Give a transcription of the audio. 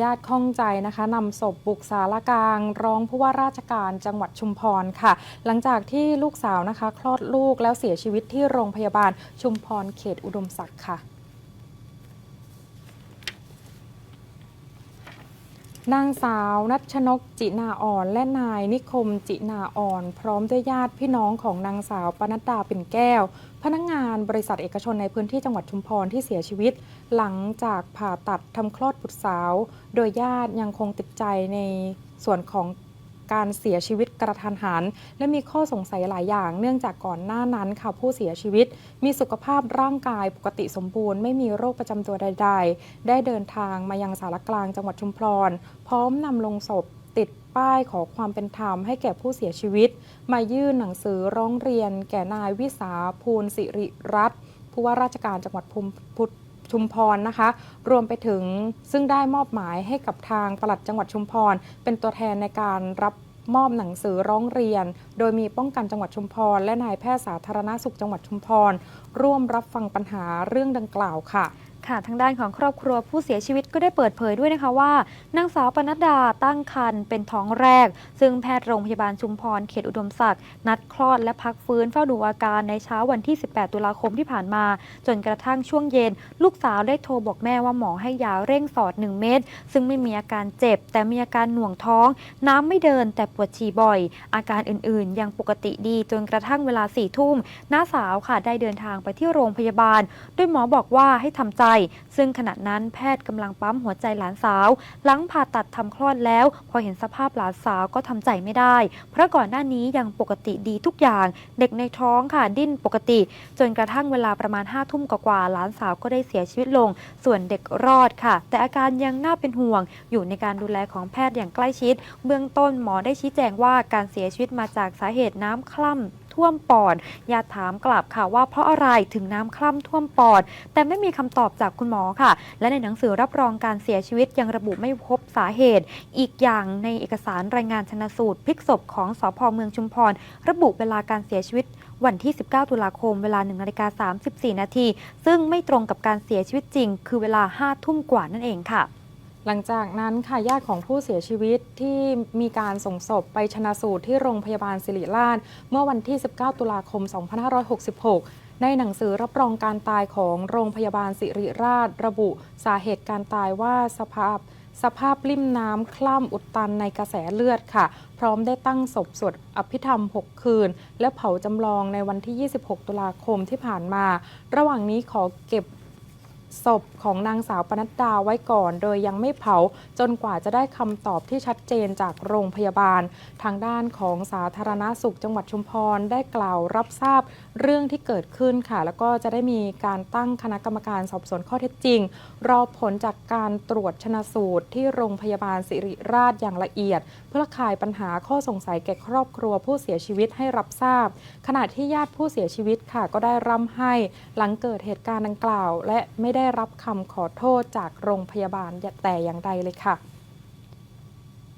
ญาติข้องใจนะคะนำศพบุกสารกลางร้องผู้ว่าราชการจังหวัดชุมพรค่ะ หลังจากที่ลูกสาวนะคะ คลอดลูกแล้วเสียชีวิตที่โรงพยาบาลชุมพรเขตอุดมศักดิ์ค่ะ นางสาวนัชนกจินาอ่อนและนายนิคมจินาอ่อน พร้อมด้วยญาติพี่น้องของนางสาวปนัดดาเป็นแก้ว พนักงานบริษัทเอกชนในพื้นที่จังหวัดชุมพรที่เสียชีวิต หลังจากผ่าตัดทำคลอดบุตรสาว โดยญาติยังคงติดใจในส่วนของ การเสียชีวิตกระทันหัน และมีข้อสงสัยหลายอย่าง เนื่องจากก่อนหน้านั้นค่ะผู้เสียชีวิต มีสุขภาพร่างกายปกติสมบูรณ์ไม่มีโรคประจำตัวใด ๆ ได้เดินทางมายังสารกลางจังหวัดชุมพร พร้อมนำลงศพติดป้ายขอความเป็นธรรมให้แก่ผู้เสียชีวิต มายื่นหนังสือร้องเรียน แก่นายวิสาภูลสิริรัตน์ผู้ว่าราชการจังหวัดภูมิพุทธ ชุมพรนะคะ รวมไปถึงซึ่งได้มอบหมายให้กับทางปลัดจังหวัดชุมพร เป็นตัวแทนในการรับมอบหนังสือร้องเรียน โดยมีป้องกันจังหวัดชุมพร และนายแพทย์สาธารณสุขจังหวัดชุมพร ร่วมรับฟังปัญหาเรื่องดังกล่าวค่ะ ค่ะทางด้านของครอบครัวผู้เสียชีวิตก็ได้เปิดเผยด้วยนะคะว่านางสาวปนัดดาตั้งครรภ์เป็นท้องแรก ซึ่งแพทย์โรงพยาบาลชุมพรเขตอุดมศักดิ์นัดคลอดและพักฟื้นเฝ้าดูอาการในเช้าวันที่ 18 ตุลาคมที่ผ่านมา จนกระทั่งช่วงเย็น ลูกสาวได้โทรบอกแม่ว่าหมอให้ยาเร่งสอด 1 เม็ดซึ่งไม่มีอาการเจ็บ แต่มีอาการหน่วงท้อง น้ำไม่เดินแต่ปวดฉี่บ่อย อาการอื่นๆ ยังปกติดีจนกระทั่งเวลาสี่ทุ่มน้าสาวค่ะได้เดินทางไปที่โรงพยาบาลโดยหมอบอกว่าให้ทำใจซึ่งขณะนั้นแพทย์กำลังปั๊มหัวใจหลานสาว หลังผ่าตัดทำคลอดแล้ว พอเห็นสภาพหลานสาวก็ทำใจไม่ได้ เพราะก่อนหน้านี้ยังปกติดีทุกอย่าง เด็กในท้องค่ะดิ้นปกติ จนกระทั่งเวลาประมาณ5้าทุ่มกว่าๆหลานสาวก็ได้เสียชีวิตลง ส่วนเด็กรอดค่ะ แต่อาการยังน่าเป็นห่วง อยู่ในการดูแลของแพทย์อย่างใกล้ชิด เบื้องต้นหมอได้ชี้แจงว่าการเสียชีวิตมาจากสาเหตุน้ำคล่ำ ท่วมปอดญาติถามกลับค่ะว่าเพราะอะไรถึงน้ำคล่ำท่วมปอด แต่ไม่มีคำตอบจากคุณหมอค่ะ และในหนังสือรับรองการเสียชีวิตยังระบุไม่พบสาเหตุ อีกอย่างในเอกสารรายงานชนสูตรพลิกศพของสพเมืองชุมพร ระบุเวลาการเสียชีวิตวันที่ 19 ตุลาคม เวลา1นาฬิกา34 นาที ซึ่งไม่ตรงกับการเสียชีวิตจริง คือเวลา 5 ทุ่มกว่านั่นเองค่ะ หลังจากนั้นค่ะญาติของผู้เสียชีวิตที่มีการส่งศพไปชนะสูตรที่โรงพยาบาลศิริราช เมื่อวันที่ 19 ตุลาคม 2566 ในหนังสือรับรองการตายของโรงพยาบาลศิริราช ระบุสาเหตุการตายว่าสภาพสภาพลิ่มน้ำคล่ำอุดตันในกระแสเลือดค่ะ พร้อมได้ตั้งศพสวดอภิธรรม 6 คืน และเผาจำลองในวันที่ 26 ตุลาคมที่ผ่านมา ระหว่างนี้ขอเก็บ ศพของนางสาวปนัดดาไว้ก่อน โดยยังไม่เผาจนกว่าจะได้คำตอบที่ชัดเจนจากโรงพยาบาล ทางด้านของสาธารณสุขจังหวัดชุมพรได้กล่าวรับทราบเรื่องที่เกิดขึ้นค่ะ แล้วก็จะได้มีการตั้งคณะกรรมการสอบสวนข้อเท็จจริง รอผลจากการตรวจชนะสูตรที่โรงพยาบาลสิริราชอย่างละเอียด เพื่อคลายปัญหาข้อสงสัยแก่ครอบครัวผู้เสียชีวิตให้รับทราบ ขณะที่ญาติผู้เสียชีวิตค่ะก็ได้ร่ำไห้หลังเกิดเหตุการณ์ดังกล่าว และไม่ได้ได้รับคำขอโทษจากโรงพยาบาลแต่อย่างใดเลยค่ะ